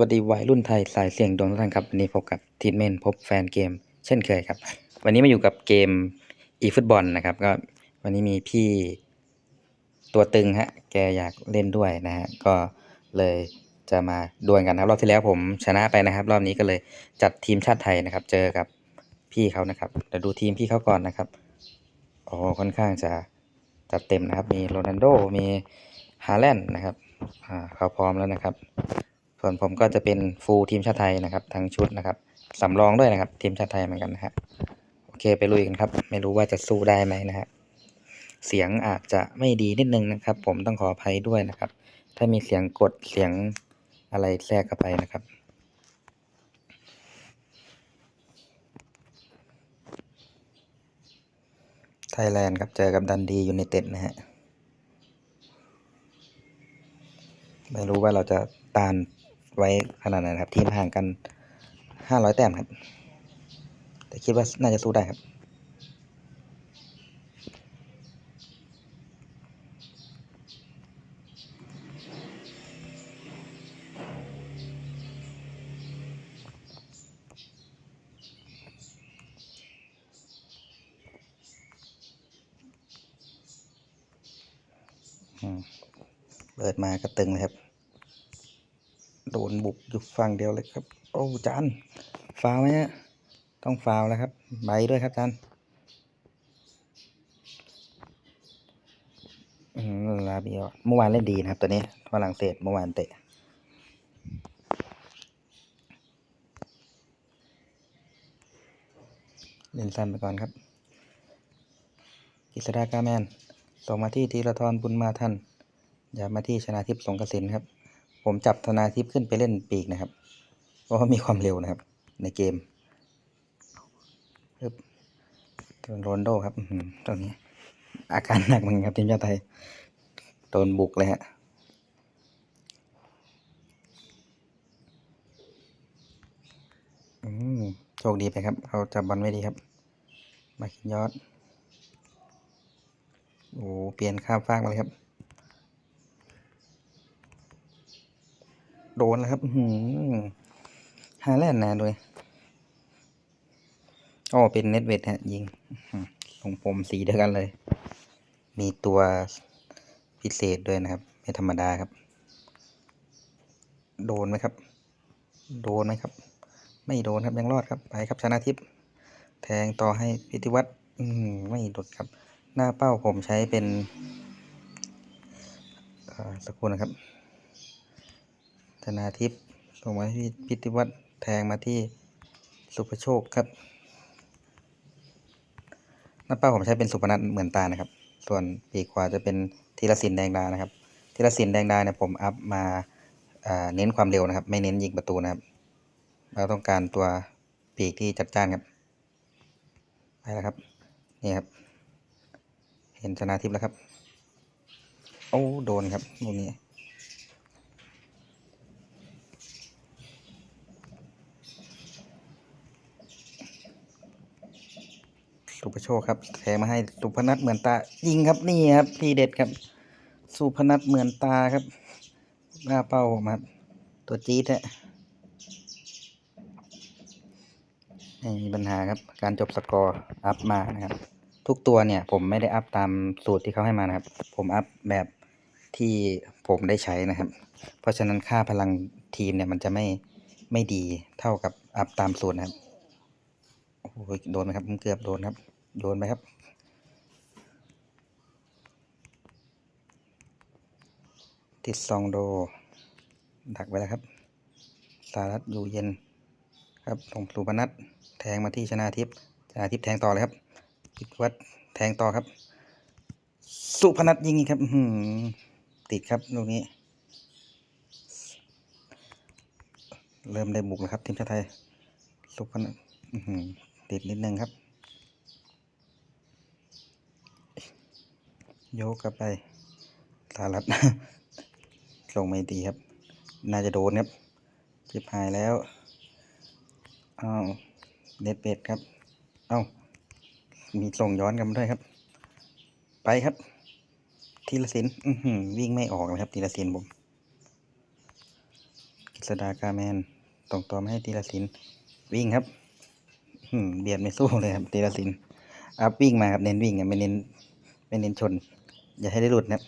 วัสดีวัยรุ่นไทยสายเสี่ยงดวงทุกท่านครับวันนี้พบกับทีมเมนพบแฟนเกม เช่นเคยครับ วันนี้มาอยู่กับเกมอีฟุตบอลนะครับก็วันนี้มีพี่ตัวตึงฮะแกอยากเล่นด้วยนะฮะก็เลยจะมาดวลกันครับรอบที่แล้วผมชนะไปนะครับ รอบนี้ก็เลยจัดทีมชาติไทยนะครับ เจอกับพี่เขานะครับเดี๋ยวดูทีมพี่เขาก่อนนะครับโอ้ค่อนข้างจะจัดเต็มนะครับ มีโรนัลโดมีฮาแลนด์นะครับอ่าเขาพร้อมแล้วนะครับ ส่วนผมก็จะเป็นฟูลทีมชาติไทยนะครับทั้งชุดนะครับสำรองด้วยนะครับ ทีมชาติไทยเหมือนกันนะฮะโอเคไปลุยกันครับ ไม่รู้ว่าจะสู้ได้ไหมนะฮะเสียงอาจจะไม่ดีนิดนึงนะครับ ผมต้องขออภัยด้วยนะครับ ถ้ามีเสียงกดเสียงอะไรแทรกเข้าไปนะครับไทยแลนด์ครับเจอกับดันดียูไนเต็ดนะฮะ ไม่รู้ว่าเราจะตาน ไว้ขนาดไหนนครับ ทีมห่างกันห้าร้อยแต้มครับ แต่คิดว่าน่าจะสู้ได้ครับ เปิดมาก็ตึงเลยครับ โดนบุกอยู่ฝั่งเดียวเลยครับ โอ้จานฟาวไหมฮะต้องฟาวแล้วครับใบด้วยครับจานอืมลาบิโอเมื่อวานเล่นดีนะครับ ตัวนี้ฝรั่งเศสเมื่อวานเตะเล่นสั้นไปก่อนครับ กิษดากาแมน ส่งมาที่ธีรทรบุญมาทันอย่ามาที่ชนาทิพย์สงกสินครับ ผมจับธนาทิพย์ขึ้นไปเล่นปีกนะครับ เพราะว่ามีความเร็วนะครับ ในเกมปึ๊บโรนโดครับอื้อหือตรงนี้ อาการหนักเหมือนครับทีมชาติไทย โดนบุกเลยฮะอืมโชคดีไปครับเขาจับบอลไม่ดีครับ มาคินยอด โอ้เปลี่ยนข้ามฟากมาเลยครับ โดนแล้วครับอื้อหือฮาแลนด์นะด้วยอ๋อเป็นเน็ตเวทฮะ ยิงอื้อหือของผมสีเดียวกันเลย มีตัวพิเศษด้วยนะครับ ไม่ธรรมดาครับ โดนไหมครับ โดนไหมครับ ไม่โดนครับยังรอดครับ ไปครับชนะทิพย์แทงต่อให้พิธิวัตรอืมไม่หลุดครับ หน้าเป้าผมใช้เป็นสักครู่นะครับ ธนาทิพย์ส่งมาที่พิธิวัตรแทงมาที่สุภโชคครับหน้าเป้าผมใช้เป็นสุพนัทเหมือนตานะครับ ส่วนปีกขวาจะเป็นธีรศิลป์แดงดานะครับธีรศิลป์แดงดาเนี่ยผมอัพมาาเน้นความเร็วนะครับ ไม่เน้นยิงประตูนะครับ เราต้องการตัวปีกที่จัดจ้านครับไปแล้วครับนี่ครับ เห็นชนะทิพย์แล้วครับ โอ้โดนครับลูกนี้ สุภโชคครับแทงมาให้สุพนัทเหมือนตายิงครับนี่ครับทีเด็ดครับ สุพนัทเหมือนตาครับ หน้าเป้าผมครับ ตัวจี๊ดฮะไม่มีปัญหาครับ การจบสกอร์อัพมานะครับ ทุกตัวเนี่ยผมไม่ได้อัพตามสูตรที่เขาให้มานะครับ ผมอัพแบบที่ผมได้ใช้นะครับ เพราะฉะนั้นค่าพลังทีมเนี่ยมันจะไม่ไม่ดีเท่ากับอัพตามสูตรนะครับโอ้โหโดนไหมครับเกือบโดนครับ โดนไปครับ ติดซองโด ดักไว้แล้วครับ สารัตอยู่เย็นครับส่งสุพนัทแทงมาที่ชนาทิพย์ชนาทิพย์แทงต่อเลยครับพิทวัตรแทงต่อครับ สุพนัทยิงอีกครับอืติดครับลูกนี้ เริ่มได้บุกแล้วครับทีมชาติไทย สุพนัทติดนิดนึงครับ โยกกลับไปสารัตลงไม่ดีครับ น่าจะโดนครับจิบหายแล้วอ้าวเน็ตเป็ดครับ เอ้า มีส่งย้อนกันมาด้วยครับ ไปครับทีละสินอื้อหือวิ่งไม่ออกเลยครับทีละสินผมสดากาแมนตรงตัวมาให้ธีรศิลป์วิ่งครับเบียดไม่สู้เลยครับธีรศิลป์อัพวิ่งมาครับเน้นวิ่งครับไม่เน้นไม่เน้นชน อย่าให้ได้หลุดนะครับ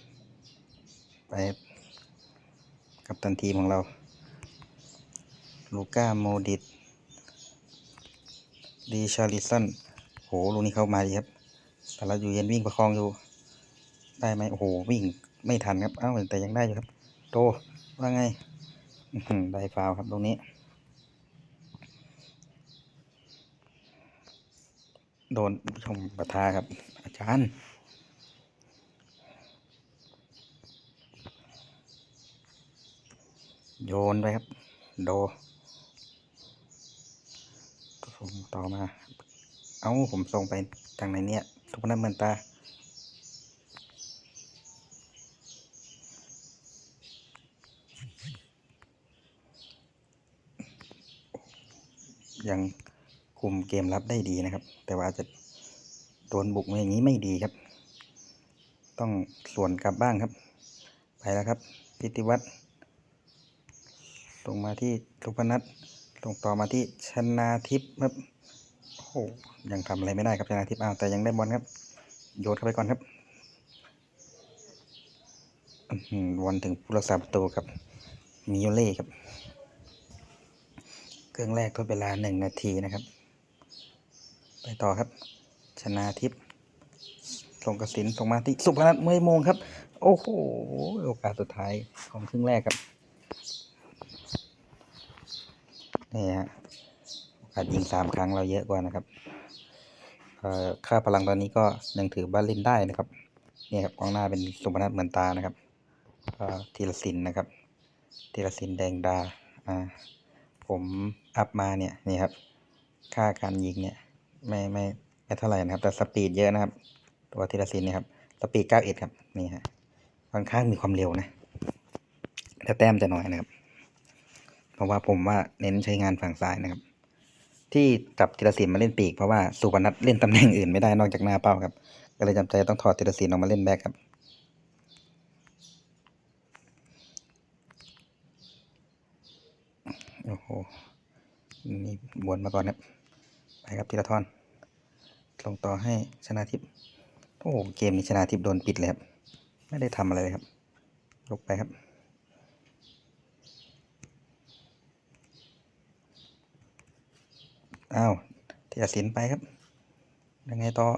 ไปกับตันทีมของเรา ลูก้าโมดิตดีชาริสันโหลูกนี้เข้ามาดีครับสารัตอยู่เย็นวิ่งประคองอยู่ ได้ไหมโอ้โหวิ่งไม่ทันครับ เอ้าแต่ยังได้อยู่ครับโตว่าไงได้ฟาวครับตรงนี้ โดนผู้ชมประทาครับ อาจารย์ โยนไปครับ โดส่งต่อมา เอ้า ผมส่งไปทางไหนเนี่ย ทุกนัดเหมือนตา ยังคุมเกมรับได้ดีนะครับ แต่ว่าจจะโดนบุกมาอย่างนี้ไม่ดีครับ ต้องส่วนกลับบ้างครับ ไปแล้วครับ พิติวัตร ลงมาที่สุพนัทลงต่อมาที่ชนาทิพย์ครับโอ้ยังทำอะไรไม่ได้ครับชนาทิพย์อ้าวแต่ยังได้บอลครับ โยนเข้าไปก่อนครับอื้อหือบอลถึงผู้รักษาประตูครับมิโยเล่ครับ เครื่องแรกทดเวลาหนึ่งนาทีนะครับ ไปต่อครับ ชนาทิพย์ส่งกระสินส่งมาที่สุพนัทเมยโมงครับ โอ้โห โอกาสสุดท้ายของครึ่งแรกครับ นี่ฮะโอกาสยิงสามครั้งเราเยอะกว่านะครับค่าพลังตอนนี้ก็ยังถือว่าเล่นได้นะครับนี่ครับกองหน้าเป็นสุพนัทเหมือนตานะครับเอ่อธีรศิลป์นะครับธีรศิลป์แดงดาอ่าผมอัพมาเนี่ยนี่ครับ ค่าการยิงเนี่ยไม่ไม่ไม่เท่าไหร่นะครับ แต่สปีดเยอะนะครับ ตัวธีรศิลป์เนี่ยครับสปีด91ครับนี่ฮะค่อนข้างมีความเร็วนะแต่แต้มจะน้อยนะครับ เพราะว่าผมว่าเน้นใช้งานฝั่งซ้ายนะครับ ที่จับธีรศิลป์มาเล่นปีกเพราะว่าสุพนัทเล่นตำแหน่งอื่นไม่ได้นอกจากหน้าเป้าครับ ก็เลยจำใจต้องถอดธีรศิลป์ออกมาเล่นแบ็คครับโอ้โหนี่บวนมาก่อนครับไปครับธีรทรลงต่อให้ชนาทิพย์โอ้โหเกมนี้ชนาทิพย์โดนปิดเลยครับ ไม่ได้ทำอะไรเลยครับลกไปครับ อ้าวธีรศิลป์ไปครับ ยังไงต่อ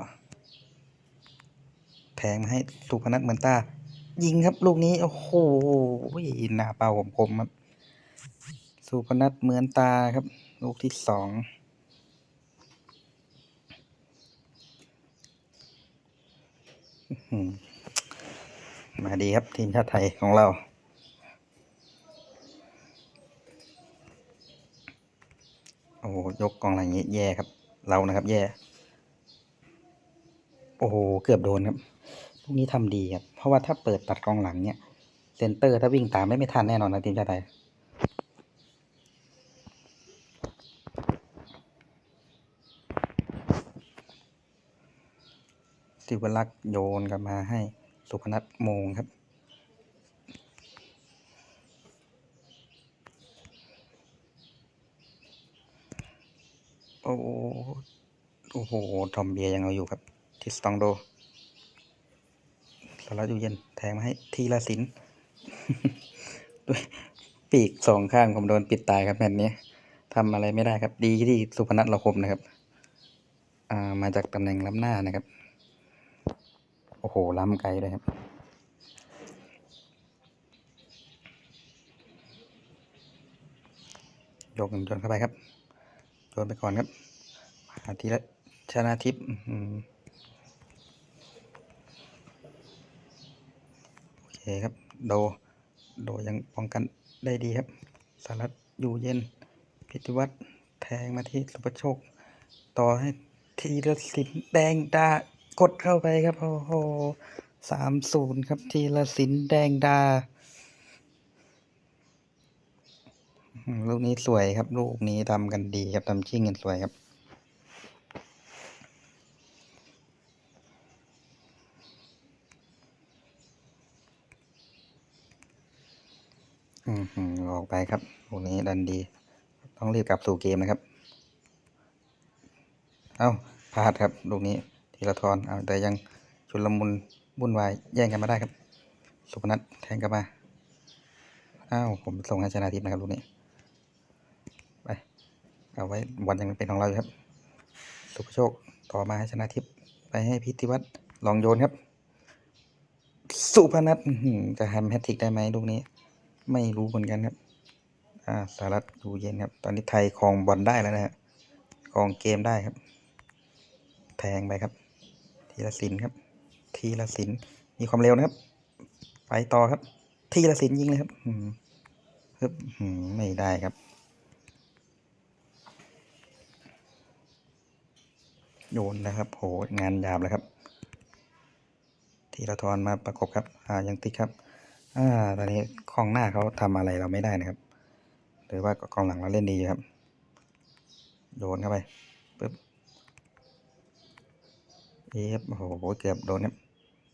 แทงมาให้สุพนัทเหมือนตา ยิงครับลูกนี้ โอ้โหหน้าเป้าผมคมครับสุพนัทเหมือนตาครับ ลูกที่สองมาดีครับทีมชาติไทยของเรา โอ้โหยกกองหลังอย่างนี้แย่ครับ เรานะครับ แย่ โอ้โหเกือบโดนครับพวกนี้ทำดีครับเพราะว่าถ้าเปิดตัดกองหลังเนี่ยเซนเตอร์ถ้าวิ่งตามไม่ไม่ทันแน่นอนนะทีมชาติไทยสิวลักษ์โยนกลับมาให้สุพนัทโมงครับ อ้โอ้โหทอมเบียยังเอาอยู่ครับ ทิสตองโดสารัตอยู่เย็นแทงมาให้ทีละสินด้วยปีกสองข้างผมโดนปิดตายครับแมตช์นี้ทำอะไรไม่ได้ครับ ดีที่สุพนัทเราคมนะครับ อ่ามาจากตำแหน่งล้ำหน้านะครับ โอ้โห ล้ำไกลเลยครับโยกหนึ่งโยนเข้าไปครับ โยนไปก่อนครับหาทีละชนะทิพย์โอเคครับ โด โดยังป้องกันได้ดีครับสารัตอยู่เย็น พิธิวัตรแทงมาที่สุภโชค ต่อให้ทีละสินแดงดากดเข้าไปครับ โอ้โหสามศูนย์ครับ ทีละสินแดงดาอืม ลูกนี้สวยครับ ลูกนี้ทำกันดีครับทำชิ่งกันสวยครับ อืมหือออกไปครับ ลูกนี้ดันดี ต้องรีบกลับสู่เกมนะครับ เอ้าพลาดครับ ลูกนี้ธีรทรเอาแต่ยังชุลมุนวุ่นวายแย่งกันมาได้ครับ สุพนัทแทงกลับมา อ้าว ผมส่งให้ชนะทิพย์นะครับลูกนี้ เอาไว้บอลยังเป็นของเราอยู่ครับ สุภโชคต่อมาให้ชนะทิพย์ไปให้พิธิวัตรลองโยนครับ สุพนัทจะทำแฮตทริกได้ไหมลูกนี้ ไม่รู้เหมือนกันครับอ่าสารัตอยู่เย็นครับ ตอนนี้ไทยครองบอลได้แล้วนะฮะครองเกมได้ครับ แทงไปครับ ทีละสินครับ ทีละสินมีความเร็วนะครับ ไปต่อครับ ทีละสินยิงเลยครับ ฮึบไม่ได้ครับ โยนนะครับโหงานหยาบเลยครับ ทีละทรมาประกบครับ อ่ายังติดครับ อ่าตอนนี้กองหน้าเขาทำอะไรเราไม่ได้นะครับหรือว่ากองหลังเราเล่นดีอยู่ครับ โยนเข้าไปปึ๊บเอฟโอ้โหเกือบโดนครับ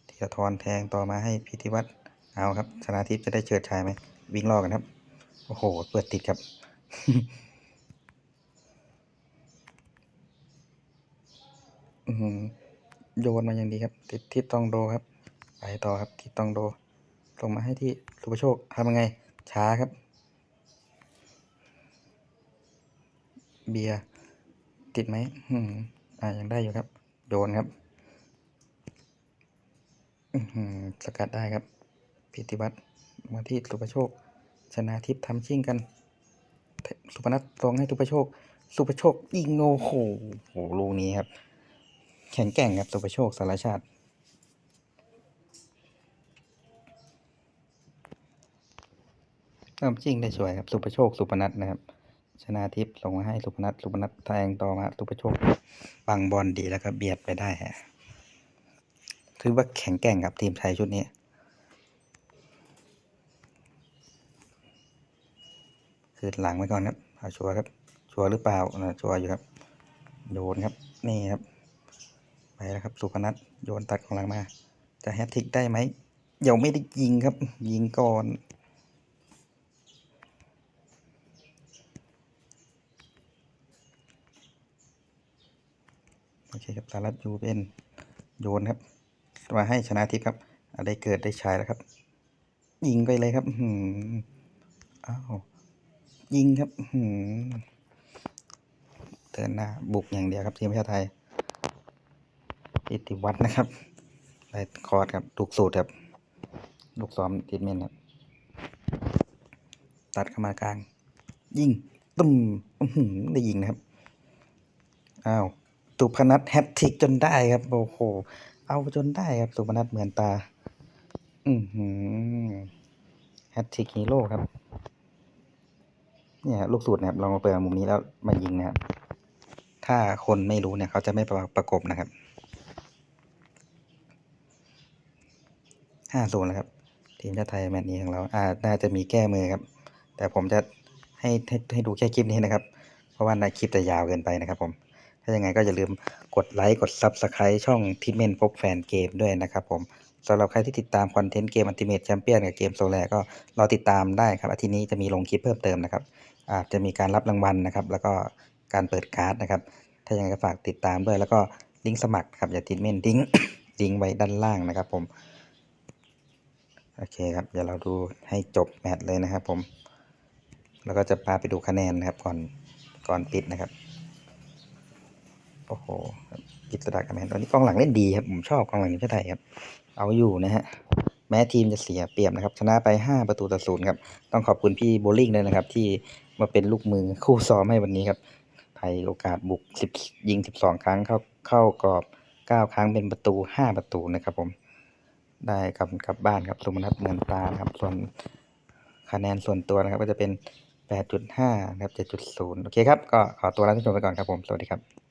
ธีรทรแทงต่อมาให้พิธิวัตรเอาครับชนะทิพย์จะได้เฉิดฉายไหมวิ่งล่อกันครับ โอ้โห เปิดติดครับ อือหือ โยนมาอย่างดีครับ ติดทิศตองโดครับ ไปต่อครับทิศตองโดส่งมาให้ที่สุภโชคทำยังไง ช้าครับ เบียร์ติดไหมอืมอ่ายังได้อยู่ครับ โยนครับอือหือสกัดได้ครับ พิธิวัตรมาที่สุภโชค ชนะทิพย์ทำชิ่งกัน สุพนัทตรงให้สุภโชค สุภโชคยิงโอ้โหโหลูกนี้ครับ แข็งแกร่งครับสุภโชคสารชาติ เริ่มชิ่งได้สวยครับ สุภโชคสุพนัทนะครับ ชนะทิพย์ลงมาให้สุพนัทสุพนัทแทงต่อมาสุภโชคบังบอลดีแล้วก็เบียดไปได้ฮะถือว่าแข็งแกร่งครับทีมไทยชุดนี้คืนหลังไว้ก่อนครับเอาชัวร์ครับ ชัวร์หรือเปล่านะชัวร์อยู่ครับโยนครับ นี่ครับ ไปแล้วครับ สุพนัทโยนตัดของหลังมา จะแฮตทริกได้ไหมยังไม่ได้ยิงครับ ยิงก่อน โอเคครับสารัตยูเป็นโยนครับ มาให้ชนะทิพย์ครับ อะได้เกิดได้ใชายแล้วครับ ยิงไปเลยครับอืมอ้าวยิงครับอื้อหืมเดินหน้าบุกอย่างเดียวครับทีมชาติไทย ทธิวัฒน์นะครับได้คอร์ดครับลูกสูตรครับ ลูกซ้อมทิดเมนครับ ตัดเข้ามากลาง ยิงตุ้มอื้อหือได้ยิงนะครับ อ้าวสุพนัทแฮตทิกจนได้ครับ โอ้โห เอาจนได้ครับ สุพนัทเหมือนตา อือหือแฮตทิกฮีโร่ครับ เนี่ยลูกสูตรนะครับลองมาเปิดมุมนี้แล้วมายิงนะครับ ถ้าคนไม่รู้เนี่ยเขาจะไม่ประประกบนะครับ ห้าศูนย์แล้วครับ ทีมชาติไทยแมตช์นี้ของเราอ่าน่าจะมีแก้มือครับ แต่ผมจะให้ให้ให้ดูแค่คลิปนี้นะครับ เพราะว่าในคลิปจะยาวเกินไปนะครับผม ถ้ายังไงก็อย่าลืมกดไลค์ กด Subscribe ช่องทิมเมนพบแฟนเกมด้วยนะครับผมสำหรับใครที่ติดตามคอนเทนต์เกมอันติเม e แชมเปี้ยนกับเกมโซแลก็รอติดตามได้ครับอาทิตย์นี้จะมีลงคลิปเพิ่มเติมนะครับอาจจะมีการรับรางวัลนะครับ แล้วก็การเปิดการ์ดนะครับ ถ้ายังไงก็ฝากติดตามด้วย แล้วก็ลิงก์สมัครครับอย่าติดเมนทิ้งลิงก์ไว้ด้านล่างนะครับผม โอเคครับเดี๋ยวเราดูให้จบแมตช์เลยนะครับผม แล้วก็จะพาไปดูคะแนนนะครับก่อนก่อนปิดนะครับ โอ้โหกิจดากระแมนตอนนี้กองหลังเล่นดีครับผมชอบกองหลังทีมชาติไทยครับ เอาอยู่นะฮะแม้ทีมจะเสียเปรียบนะครับ ชนะไป 5 ประตูต่อศูนย์ครับ ต้องขอบคุณพี่โบลิ่งด้วยนะครับ ที่มาเป็นลูกมือคู่ซ้อมให้วันนี้ครับ ไทยโอกาสบุก 10 ยิง 12 ครั้งเข้าเข้ากรอบ 9 ครั้งเป็นประตู 5 ประตูนะครับผม ได้กลับกลับบ้านครับสุมนัตเงินตาครับ ส่วนคะแนนส่วนตัวนะครับ ก็จะเป็น 8.5นะครับ7.0 โอเคครับ ก็ขอตัวลาท่านผู้ชมไปก่อนครับผม สวัสดีครับ